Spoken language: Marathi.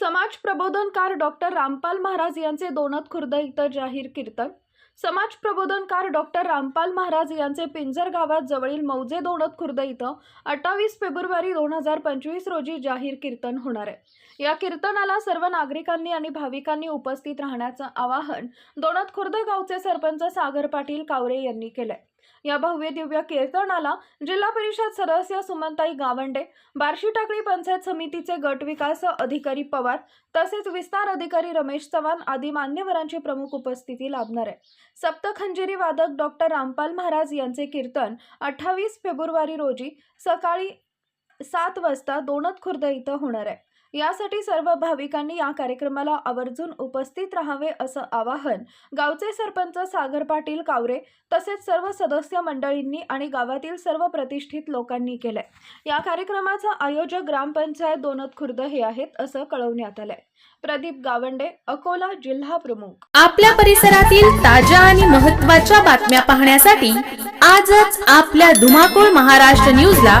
so समाज प्रबोधनकार डॉक्टर रामपाल महाराज यांचे दोनत खुर्द इथं जाहीर कीर्तन. समाज प्रबोधनकार डॉक्टर रामपाल महाराज यांचे पिंजर गावात जवळील मौजे दोनत खुर्द इथं अठ्ठावीस फेब्रुवारी दोन हजार पंचवीस रोजी जाहीर कीर्तन होणार आहे. या कीर्तनाला सर्व नागरिकांनी आणि भाविकांनी उपस्थित राहण्याचं आवाहन दोनत खुर्द गावचे सरपंच सागर पाटील कावरे यांनी केलंय. या भव्य दिव्य कीर्तनाला जिल्हा परिषद सदस्य सुमनताई गावंडे बार्शी टाकळी पंचायत समितीचे गट विकास अधिकारी पवार तसेच विस्तार अधिकारी रमेश चव्हाण आदी मान्यवरांची प्रमुख उपस्थिती लाभणार आहे. सप्तखंजिरी वादक डॉक्टर रामपाल महाराज यांचे कीर्तन अठ्ठावीस फेब्रुवारी रोजी सकाळी सात वाजता दोनत खुर्द इथं होणार आहे. यासाठी सर्व भाविकांनी या कार्यक्रमाला आवर्जून उपस्थित राहावे असं आवाहन गावचे सरपंच सागर पाटील कावरे तसेच सर्व सदस्य मंडळींनी आणि गावातील सर्व प्रतिष्ठित लोकांनी केलंय. या कार्यक्रमाचं आयोजक ग्रामपंचायत दोनत खुर्द हे आहेत असं कळवण्यात आलंय. प्रदीप गावंडे अकोला जिल्हा प्रमुख. आपल्या परिसरातील ताज्या आणि महत्त्वाच्या बातम्या पाहण्यासाठी आजच आपल्या धुमाकूळ महाराष्ट्र न्यूजला